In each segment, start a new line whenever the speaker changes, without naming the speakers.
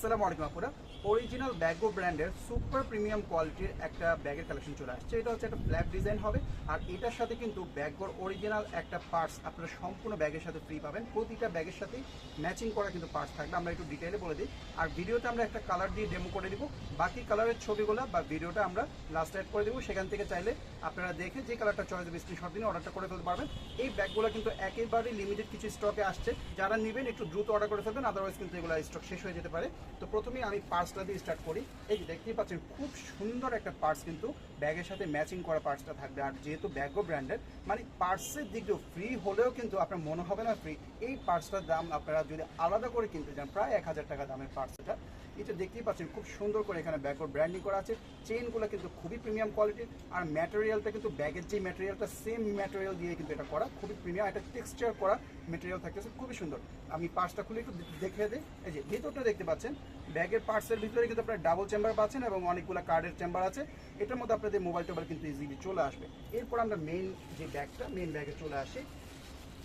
আসসালামু আলাইকুম আপুরা। অরিজিনাল ব্যাগো ব্র্যান্ডের সুপার প্রিমিয়াম কোয়ালিটির একটা ব্যাগের কালেকশন চলে আসছে। এটা হচ্ছে একটা ফ্ল্যাপ ডিজাইন হবে। আর এটার সাথে কিন্তু ব্যাগোর অরিজিনাল একটা পার্টস আপনারা সম্পূর্ণ ব্যাগের সাথে ফ্রি পাবেন। প্রতিটা ব্যাগের সাথেই ম্যাচিং করা কিন্তু পার্টস থাকবে। আমরা একটু ডিটেইলে বলে দিই। আর ভিডিওতে আমরা একটা কালার দিয়ে ডেমো করে দিব। বাকি কালারের ছবিগুলো বা ভিডিওটা আমরা লাস্ট অ্যাড করে দেবো। সেখান থেকে চাইলে আপনারা দেখে যে কালারটা চয়েস হবে স্ক্রিনশট দিন অর্ডারটা করে ফেলতে পারবেন। এই ব্যাগগুলো কিন্তু একেবারেই লিমিটেড কিছু স্টকে আসছে। যারা নেবেন একটু দ্রুত অর্ডার করে ফেলবেন আদারওয়াইজ কিন্তু এগুলো স্টক শেষ হয়ে যেতে পারে। তো প্রথমেই আমি পার্সটা দিয়ে স্টার্ট করি। এই যে দেখতেই পাচ্ছেন, খুব সুন্দর একটা পার্স কিন্তু ব্যাগের সাথে ম্যাচিং করা পার্সটা থাকবে। আর যেহেতু ব্যাগও ব্র্যান্ডেড মানে পার্সের দিক দিয়েও ফ্রি হলেও কিন্তু আপনার মনে হবে না ফ্রি এই পার্সটার দাম আপনারা যদি আলাদা করে কিনতে চান, প্রায় এক হাজার টাকা দামের পার্স এটা। এটা দেখতেই পাচ্ছেন, খুব সুন্দর করে এখানে ব্যাগের ব্র্যান্ডিং করা আছে। চেনগুলো কিন্তু খুবই প্রিমিয়াম কোয়ালিটির আর ম্যাটেরিয়ালটা কিন্তু ব্যাগের যে ম্যাটেরিয়ালটা সেম ম্যাটেরিয়াল দিয়ে কিন্তু এটা করা, খুবই প্রিমিয়াম একটা টেক্সচার করা ম্যাটেরিয়াল থাকতেছে, খুবই সুন্দর। আমি পার্টসটা খুলে একটু দেখে দিই। এই যে ভেতরটা দেখতে পাচ্ছেন, ব্যাগের পার্টসের ভিতরে কিন্তু আপনার ডাবল চেম্বার পাচ্ছেন এবং অনেকগুলো কার্ডের চেম্বার আছে। এটার মধ্যে আপনাদের মোবাইল টোবাইল কিন্তু ইজিলি চলে আসবে। এরপর আমরা মেইন যে ব্যাগটা মেইন ব্যাগে চলে আসি।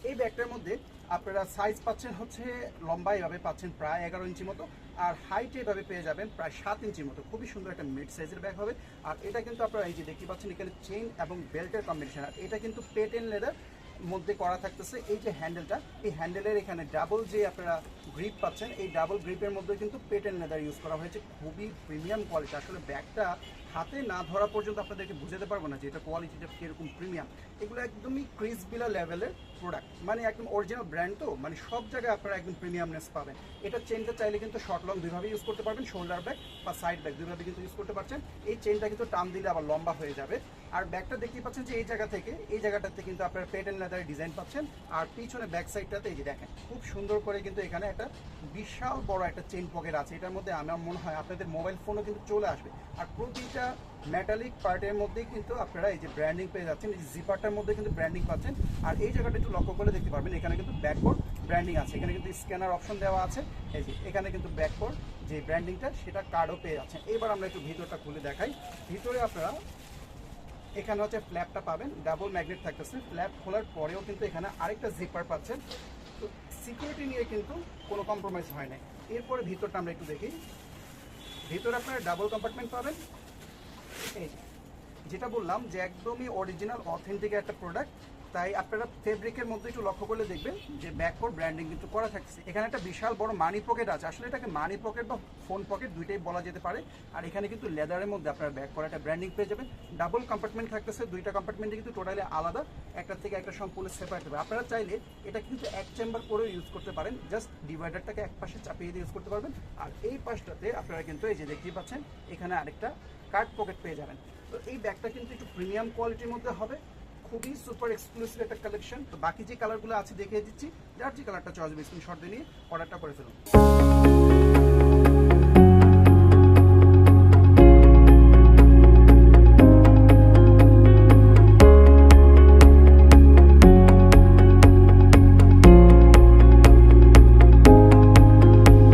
এই ব্যাগটার মধ্যে আপনারা সাইজ পাচ্ছেন হচ্ছে লম্বা এভাবে পাচ্ছেন প্রায় এগারো ইঞ্চি মতো, আর হাইট এভাবে পেয়ে যাবেন প্রায় সাত ইঞ্চি মতো। খুবই সুন্দর একটা মিড সাইজের ব্যাগ হবে। আর এটা কিন্তু আপনারা এই যে দেখতে পাচ্ছেন, এখানে চেন এবং বেল্টের কম্বিনেশন আর এটা কিন্তু পেটেন লেদার মধ্যে করা থাকতেছে, এই যে হ্যান্ডেলটা এই হ্যান্ডেলের এখানে ডাবল যে আপনারা গ্রিপ পাচ্ছেন, এই ডাবল গ্রিপের মধ্যে কিন্তু পেটেন লেদার ইউজ করা হয়েছে, খুবই প্রিমিয়াম কোয়ালিটি আসলে ব্যাগটা হাতে না ধরা পর্যন্ত আপনাদেরকে বুঝাতে পারব না যে এটা কোয়ালিটিটা কীরকম প্রিমিয়াম এগুলো একদমই ক্রিস বিলা লেভেলের প্রোডাক্ট মানে একদম অরিজিনাল ব্র্যান্ড তো মানে সব জায়গায় আপনারা একদম প্রিমিয়ামনেস পাবেন। এটা চেনটা চাইলে কিন্তু শর্ট লং দুইভাবে ইউজ করতে পারবেন শোল্ডার ব্যাগ বা সাইড ব্যাগ দুইভাবে কিন্তু ইউজ করতে পারছেন। এই চেনটা কিন্তু টান দিলে আবার লম্বা হয়ে যাবে। আর ব্যাগটা দেখতেই পাচ্ছেন যে এই জায়গা থেকে, এই জায়গাটাতে কিন্তু আপনার পেট লেদারের ডিজাইন পাচ্ছেন। আর পিছনে ব্যাক সাইডটাতে এই যে দেখেন, খুব সুন্দর করে কিন্তু এখানে একটা বিশাল বড় একটা চেন পকেট আছে। এটার মধ্যে আমার মনে হয় আপনাদের মোবাইল ফোনও কিন্তু চলে আসবে। আর প্রতিটা মেটালিক পার্টের মধ্যেই কিন্তু আপনারা এই যে ব্র্যান্ডিং পেয়ে যাচ্ছেন, এই জিপারটার মধ্যে কিন্তু ব্র্যান্ডিং পাচ্ছেন। আর এই জায়গাটা একটু লক্ষ্য করে দেখতে পারবেন, এখানে কিন্তু ব্যাকবোর্ড ব্র্যান্ডিং আছে। এখানে কিন্তু স্ক্যানার অপশন দেওয়া আছে। এই যে, এখানে কিন্তু ব্যাকবোর্ড যে ব্র্যান্ডিংটা সেটা কার্ডও পেয়ে যাচ্ছেন। এবার আমরা একটু ভিতরটা খুলে দেখাই। ভিতরে আপনারা এখানে হচ্ছে ফ্ল্যাপটা পাবেন ডাবল ম্যাগনেট থাকতেছে। ফ্ল্যাপ খোলার পরেও কিন্তু এখানে আরেকটা জিপার পাচ্ছেন। তো সিকিউরিটি নিয়ে কিন্তু কোনো কম্প্রোমাইজ হয় না এরপরে ভিতরটা আমরা একটু দেখি। ভিতরে আপনারা ডাবল কম্পার্টমেন্ট পাবেন। এই যেটা বললাম যে একদমই অরিজিনাল অথেন্টিক একটা প্রোডাক্ট তাই আপনারা ফেব্রিকের মধ্যে একটু লক্ষ্য করলে দেখবেন যে ব্যাকফোর ব্র্যান্ডিং কিন্তু করা থাকছে এখানে একটা বিশাল বড় মানি পকেট আছে। আসলে এটাকে মানি পকেট বা ফোন পকেট দুইটাই বলা যেতে পারে। আর এখানে কিন্তু লেদারের মধ্যে আপনারা ব্যাক করা একটা ব্র্যান্ডিং পেয়ে যাবেন। ডাবল কম্পার্টমেন্ট থাকতেছে। দুইটা কম্পার্টমেন্টে কিন্তু টোটালি আলাদা। একটা থেকে একটা সম্পূর্ণ সেপারেট হবে। আপনারা চাইলে এটা কিন্তু এক চেম্বার করেও ইউজ করতে পারেন। জাস্ট ডিভাইডারটাকে এক পাশে চাপিয়ে দিয়ে ইউজ করতে পারবেন। আর এই পাশটাতে আপনারা কিন্তু এই যে দেখতেই পাচ্ছেন, এখানে আরেকটা কার্ড পকেট পেয়ে যাবেন। তো এই ব্যাগটা কিন্তু একটু প্রিমিয়াম কোয়ালিটির মধ্যে হবে। খুবই সুপার এক্সক্লুসিভ একটা কালেকশন তো বাকি যে কালারগুলো আছে, দেখিয়ে দিচ্ছি। যার যে কালারটা চয়েস হবে স্ক্রিনশট দিয়ে নিয়ে অর্ডারটা করে ফেলুন।